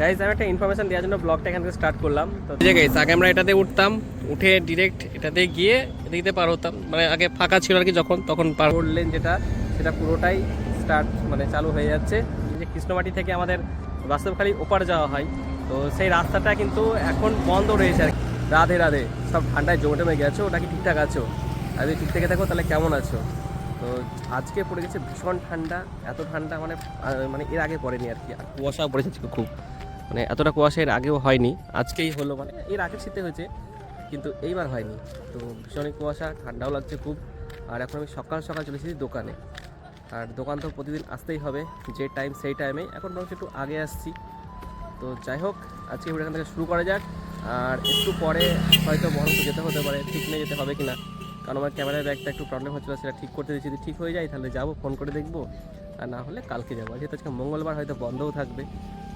Guys আমি একটা information দেওয়ার জন্য ব্লগটা এখান থেকে স্টার্ট করলাম। তো আছে আগে আমরা এটাতে উঠতাম উঠে ডিরেক্ট এটাতে গিয়ে এদিকে পার হতাম। মানে আগে ফাঁকা ছিল আর কি যখন তখন পার করলেন যেটা সেটা পুরোটাই স্টার্ট মানে চালু হয়ে যাচ্ছে। যে কৃষ্ণমাটি থেকে আমাদের বাস্তবখালী ওপার যাওয়া হয় তো সেই রাস্তাটা কিন্তু এখন বন্ধ রয়েছে আর কি। রাধে রাধে সব ঠান্ডায় জমে টমে গেছো? ওটা কি ঠিকঠাক আছো? আর যদি ঠিক থেকে থাকো তাহলে কেমন আছো? তো আজকে পড়ে গেছে ভীষণ ঠান্ডা এত ঠান্ডা মানে মানে এর আগে পড়েনি আর কি। আর কুয়াশাও পড়েছে খুব। মানে এতটা কুয়াশা এর আগেও হয়নি, আজকেই হলো মানে এর আগে শীতে হয়েছে, কিন্তু এইবার হয়নি। তো ভীষণই কুয়াশা, ঠান্ডাও লাগছে খুব, আর এখন আমি সকাল সকাল চলে এসেছি দোকানে। আর দোকান তো প্রতিদিন আসতেই হবে, যে টাইম সেই টাইমে এখন বরঞ্চ একটু আগে আসছি। তো যাই হোক, আজকে এখান থেকে শুরু করা যাক। আর একটু পরে হয়তো বরঞ্চ যেতে হতে পারে, ঠিক নিয়ে যেতে হবে কিনা। কারণ আমার ক্যামেরার ব্যাগটা একটু প্রবলেম হচ্ছিল, সেটা ঠিক করতে দিচ্ছি যদি ঠিক হয়ে যায় তাহলে যাব ফোন করে দেখব। আর না হলে কালকে যাব। যেহেতু আজকে মঙ্গলবার, হয়তো বন্ধও থাকবে।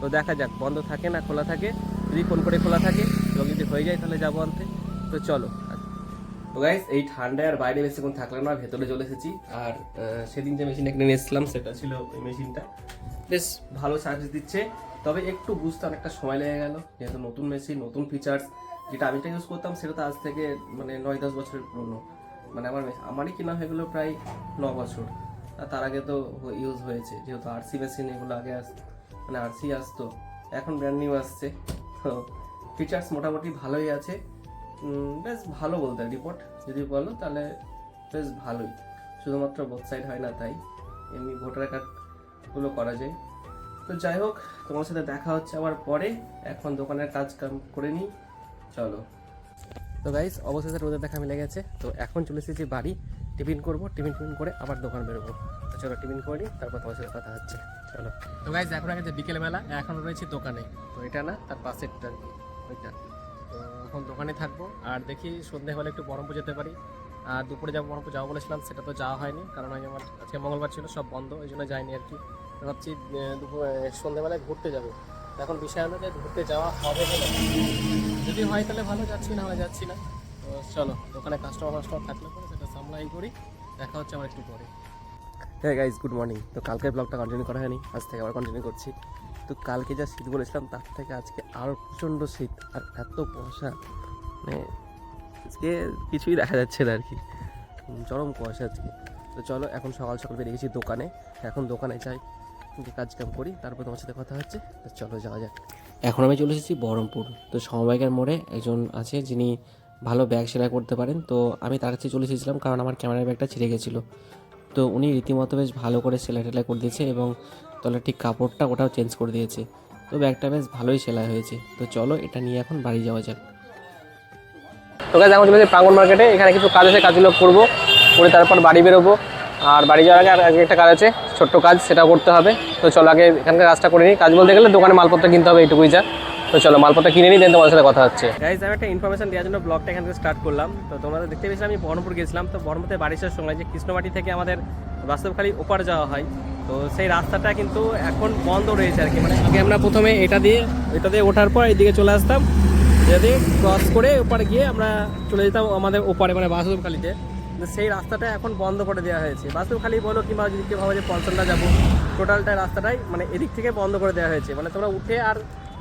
তো দেখা যাক, বন্ধ থাকে না, খোলা থাকে। যদি ফোন করে খোলা থাকে এবং যদি হয়ে যায়, তাহলে যাব আনতে তো চলো তো গাইস এই ঠান্ডায় আর বাইরে বেশি বেশিক্ষণ থাকলাম না, ভেতরে চলে এসেছি। আর সেদিন যে মেশিনটা কিনে এসেছিলাম, সেটা ছিল ওই মেশিনটা বেশ ভালো সার্ভিস দিচ্ছে। তবে একটু বুঝতে অনেকটা সময় লেগে গেল, যেহেতু নতুন মেশিন নতুন ফিচার্স যেটা আমি ইউজ করতাম, সেটা তো আজ থেকে মানে নয় দশ বছরের পুরনো। মানে আমার আমারই কেনা হয়ে গেলো প্রায় ন বছর। তার আগে তো ইউজ হয়েছে, যেহেতু আরসি মেশিন এগুলো আগে আস মানে আরসি আসতো, এখন ব্র্যান্ড নিউ আসছে, তো ফিচার্স মোটামুটি ভালোই আছে। বেশ ভালো বলতে রিপোর্ট যদি বলো তাহলে বেশ ভালোই। শুধুমাত্র বোথ সাইড হয় না তাই, এমনি ভোটার কার্ডগুলো করা যায়। তো যাই হোক, তোমার সাথে দেখা হচ্ছে আবার পরে, এখন দোকানের কাজ কাম করে নিই, চলো। তো গাইস অবশেষে রোদের দেখা মিলে গেছে, তো এখন চলে এসেছি বাড়ি। টিফিন করব টিফিন টিফিন করে আবার দোকান বেরোবো। তো চলো টিফিন করে নিই তারপর তোমার সাথে কথা হচ্ছে। চলো। তো গাইস এখন আগে যে বিকেলবেলা এখন রয়েছি দোকানে। তো এটা না তার পাশেরটা আর কি ওইটা। তো এখন দোকানে থাকব আর দেখি সন্ধ্যেবেলা একটু বহরমপুর যেতে পারি। আর দুপুরে যাব বহরমপুর যাব বলেছিলাম সেটা তো যাওয়া হয়নি কারণ আজ আমার আজকে মঙ্গলবার ছিল সব বন্ধ ওই জন্য যাইনি আর কি। তো ভাবছি দুপুর সন্ধ্যেবেলায় ঘুরতে যাব। এখন বিষয় হলো যে ঘুরতে যাওয়া হবে যদি হয় তাহলে ভালো যাচ্ছি না হয় যাচ্ছি না। তো চলো দোকানে কাস্টমার ফাস্টমার থাকলে পরে করি, দেখা হচ্ছে আমার একটু পরে। হ্যাঁ গাইজ গুড মর্নিং তো কালকের ব্লগটা কন্টিনিউ করা হয়নি, আজ থেকে আবার কন্টিনিউ করছি। তো কালকে যা শীত বলেছিলাম, তার থেকে আজকে আরও প্রচণ্ড শীত আর এত কুয়াশা। মানে আজকে কিছুই দেখা যাচ্ছে না আর কি। চরম কুয়াশা আজকে। তো চলো, এখন সকাল সকাল বেরিয়ে গেছি দোকানে। এখন দোকানে যাই যে কাজ কাম করি, তারপর তোমার সাথে কথা হচ্ছে, তো চলো যাওয়া যাক। এখন আমি চলে এসেছি বহরমপুর। তো সমবায়কের মোড়ে একজন আছে, যিনি ভালো ব্যাগ সেলাই করতে পারেন। তো আমি তার কাছে চলে এসেছিলাম কারণ আমার ক্যামেরার ব্যাগটা ছিঁড়ে গেছিল। তো উনি রীতিমতো বেশ ভালো করে সেলাই টেলাই করে দিয়েছে এবং তলার ঠিক কাপড়টা ওটাও চেঞ্জ করে দিয়েছে। তো ব্যাগটা বেশ ভালোই সেলাই হয়েছে। তো চলো এটা নিয়ে এখন বাড়ি যাওয়া যাক। তো কাজ এখন প্রাঙ্গন মার্কেটে এখানে কিছু কাজ আছে, কাজগুলো করব, করে তারপর বাড়ি বেরোবো। আর বাড়ি যাওয়ার আগে আগে একটা কাজ আছে, ছোট্ট কাজ, সেটাও করতে হবে। তো চলো আগে এখানকার কাজটা করে নিই। কাজ বলতে গেলে দোকানে মালপত্র কিনতে হবে এইটুকুই যা। তো চলো, মালপত্র কিনে নিই দেন তোমার সাথে কথা হচ্ছে। গাইজ আমি একটা ইনফরমেশন দেওয়ার জন্য ব্লগটা এখান থেকে স্টার্ট করলাম। তো তোমরা দেখতে পেয়েছিলাম আমি বহরমপুর গেছিলাম। তো বহরমপুরে বাড়ি আসার সময় যে কৃষ্ণমাটি থেকে আমাদের বাস্তবখালী ওপার যাওয়া হয়, তো সেই রাস্তাটা কিন্তু এখন বন্ধ রয়েছে আর কি। মানে আগে আমরা প্রথমে এটা দিয়ে এটা দিয়ে ওঠার পর এইদিকে চলে আসতাম। যদি ক্রস করে ওপারে গিয়ে আমরা চলে যেতাম আমাদের ওপারে মানে বাস্তবখালীতে। কিন্তু সেই রাস্তাটা এখন বন্ধ করে দেওয়া হয়েছে। বাস্তবখালী বলো কিংবা যদি কেউ ভাবে যে পঞ্চনটা যাব টোটালটা রাস্তাটাই মানে এদিক থেকে বন্ধ করে দেওয়া হয়েছে। মানে তোমরা উঠে আর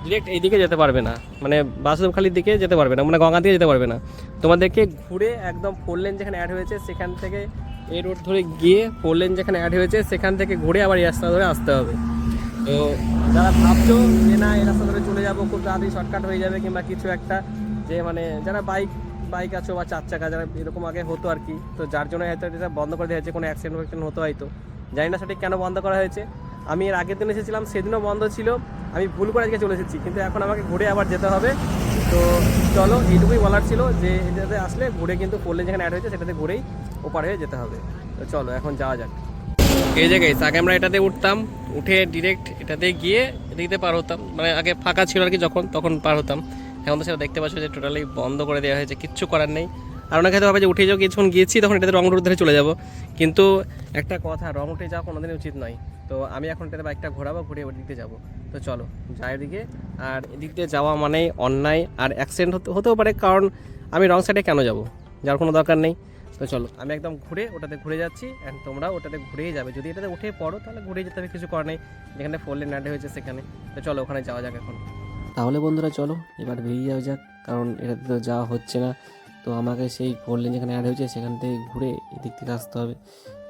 ডিরেক্ট এইদিকে যেতে পারবে না। মানে বাসুদেবখালির দিকে যেতে পারবে না মানে গঙ্গা দিকে যেতে পারবে না। তোমাদেরকে ঘুরে একদম ফোর লেন যেখানে অ্যাড হয়েছে, সেখান থেকে এই রোড ধরে গিয়ে ফোর লেন যেখানে অ্যাড হয়েছে, সেখান থেকে ঘুরে আবার এই রাস্তা ধরে আসতে হবে। তো যারা ভাবছ যে না, এই রাস্তা ধরে চলে যাব, খুব তাড়াতাড়ি শর্টকাট হয়ে যাবে কিংবা কিছু একটা, যে মানে যারা বাইক বাইক আছে বা চার চাকা, যারা এরকম আগে হতো আর কি, তো যার জন্য হয়তো এটা বন্ধ করে দেওয়া হয়েছে, কোনো অ্যাক্সিডেন্ট ফ্যাক্সিডেন্ট হতো হয়তো। জানি না সঠিক কেন বন্ধ করা হয়েছে। আমি এর আগের দিন এসেছিলাম, সেদিনও বন্ধ ছিল। আমি ভুল করে আজকে চলে এসেছি, কিন্তু এখন আমাকে ঘুরে আবার যেতে হবে। তো চলো, এইটুকুই বলার ছিল যে এটাতে আসলে ঘুরে কিন্তু পড়লে যেখানে অ্যাড হয়েছে সেটাতে ঘুরেই ওপার হয়ে যেতে হবে। তো চলো, এখন যাওয়া যাক। এই জায়গায় আগে আমরা এটাতে উঠতাম, উঠে ডিরেক্ট এটাতে গিয়ে এদিকে পার হতাম। মানে আগে ফাঁকা ছিল আর কি যখন, তখন পার হতাম। এখন তো সেটা দেখতে পাচ্ছ যে টোটালি বন্ধ করে দেওয়া হয়েছে, কিচ্ছু করার নেই। আর অনেকে ভাবে যে উঠে যাও, কিছুক্ষণ গিয়েছি, তখন এটাতে রং রোড ধরে চলে যাব। কিন্তু একটা কথা, রং উঠে যাওয়া কোনোদিনই উচিত নয়। তো আমি এখন এটাতে বাইকটা ঘোরাবো ঘুরে ওই দিক যাব। তো চলো, যাই এদিকে। আর এদিক দিয়ে যাওয়া মানেই অন্যায় আর অ্যাক্সিডেন্ট হতে হতেও পারে, কারণ আমি রং সাইডে কেন যাব? যার কোনো দরকার নেই। তো চলো, আমি একদম ঘুরে ওটাতে ঘুরে যাচ্ছি অ্যান্ড তোমরা ওটাতে ঘুরেই যাবে। যদি এটাতে উঠে পড়ো, তাহলে ঘুরে যেতে হবে, কিছু করার নেই। যেখানে ফোর লেন অ্যাড হয়েছে সেখানে। তো চলো, ওখানে যাওয়া যাক এখন। তাহলে বন্ধুরা, চলো, এবার বেরিয়ে যাওয়া যাক, কারণ এটাতে তো যাওয়া হচ্ছে না। তো আমাকে সেই ফোর লেন যেখানে অ্যাড হয়েছে সেখান থেকে ঘুরে এদিক থেকে আসতে হবে।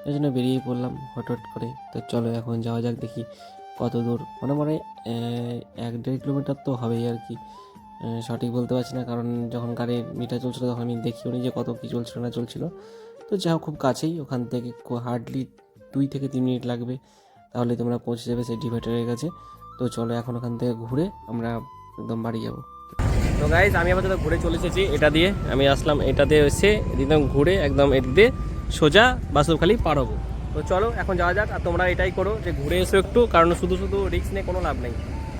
এই জন্য বেরিয়েই পড়লাম হটহট করে। তো চলো এখন যাওয়া যাক দেখি কত দূর। মনে মনে এক দেড় কিলোমিটার তো হবেই আর কি। সঠিক বলতে পারছি না কারণ যখন গাড়ির মিটার চলছিল তখন আমি দেখিও নি যে কত কী চলছিল না চলছিল। তো যা হোক, খুব কাছেই, ওখান থেকে হার্ডলি দুই থেকে তিন মিনিট লাগবে। তাহলে তোমরা পৌঁছে যাবে সেই ডিভাইডারের কাছে। তো চলো এখন ওখান থেকে ঘুরে আমরা একদম বাড়ি যাব। তো গাইজ আমি আবার ঘুরে চলে এসেছি এটা দিয়ে। আমি আসলাম এটা দিয়ে এসে একদম ঘুরে একদম এদিক দিয়ে সোজা বাসুরখালি পার হব। তো চলো, এখন যাওয়া যাক আর তোমরা এটাই করো যে ঘুরে এসো একটু, কারণ শুধু শুধু রিস্ক নিয়ে কোনো লাভ নেই।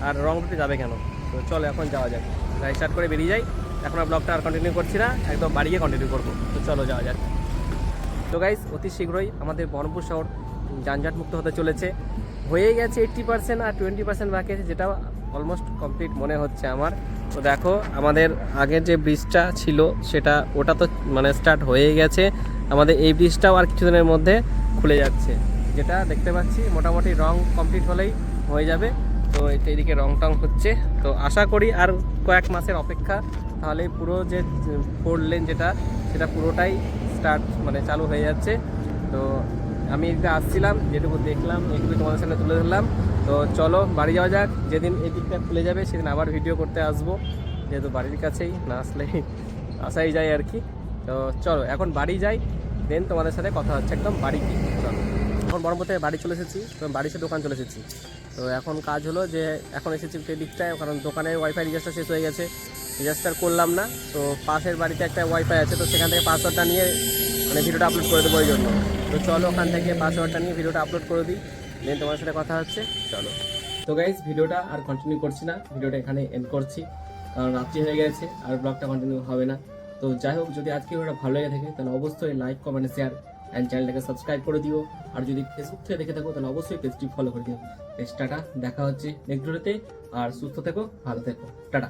আর রং রুটে যাবে কেন? তো চলো, এখন যাওয়া যাক। গাড়ি স্টার্ট করে বেরিয়ে যাই। এখন আর ব্লগটা আর কন্টিনিউ করছি না, একদম বাড়িয়ে কন্টিনিউ করব। তো চলো, যাওয়া যাক। তো গাইজ অতি শীঘ্রই আমাদের বহরমপুর শহর যানজট মুক্ত হতে চলেছে। হয়ে গেছে এইট্টি পার্সেন্ট আর টোয়েন্টি পার্সেন্ট বাকি আছে যেটা অলমোস্ট কমপ্লিট মনে হচ্ছে আমার। তো দেখো, আমাদের আগের যে ব্রিজটা ছিল, সেটা, ওটা তো মানে স্টার্ট হয়ে গেছে। আমাদের এই ব্রিজটাও আর কিছুদিনের মধ্যে খুলে যাচ্ছে। যেটা দেখতে পাচ্ছি, মোটামুটি রং কমপ্লিট হলেই হয়ে যাবে। তো এটা এদিকে রং টং হচ্ছে। তো আশা করি আর কয়েক মাসের অপেক্ষা, তাহলে পুরো যে ফোর লেন যেটা, সেটা পুরোটাই স্টার্ট মানে চালু হয়ে যাচ্ছে। তো আমি এদিকে আসছিলাম, যেটুকু দেখলাম এইটুকু তোমাদের সামনে তুলে ধরলাম। তো চলো, বাড়ি যাওয়া যাক। যেদিন এই দিকটা খুলে যাবে, সেদিন আবার ভিডিও করতে আসব। যেহেতু বাড়ির কাছেই, না আসলে আসাই যায় আর কি। তো চলো, এখন বাড়ি যাই দেন তোমাদের সাথে কথা হচ্ছে একদম বাড়ি কি চলো। এখন বরম্পুর থেকে বাড়ি চলে এসেছি বাড়ি সে দোকান চলে এসেছি। তো এখন কাজ হলো যে, এখন এসেছি সেই দিকটায়, কারণ দোকানের ওয়াইফাই রিচার্জটা শেষ হয়ে গেছে। রিচার্জটা করলাম না, তো পাশের বাড়িতে একটা ওয়াইফাই আছে, তো সেখান থেকে পাসওয়ার্ডটা নিয়ে মানে ভিডিওটা আপলোড করে দেবো ওই জন্য। তো চলো ওখান থেকে পাসওয়ার্ডটা নিয়ে ভিডিওটা আপলোড করে দিই দেন তোমার সাথে কথা হচ্ছে, চলো। তো গাইজ ভিডিওটা আর কন্টিনিউ করছি না, ভিডিওটা এখানে এন্ড করছি। কারণ রাত্রি হয়ে গেছে, আর ব্লগটা কন্টিনিউ হবে না। তো যাই হোক, যদি আজকে ভিডিওটা ভালো লেগে থাকে, তাহলে অবশ্যই লাইক কমেন্ট শেয়ার অ্যান্ড চ্যানেলটাকে সাবস্ক্রাইব করে দিও। আর যদি ফেসবুক থেকে দেখে থাকো, তাহলে অবশ্যই পেজটি ফলো করে দিও। বেশ, টাটা, দেখা হচ্ছে নেক্সট ভিডিওতে আর সুস্থ থেকো, ভালো থেকো, টাটা।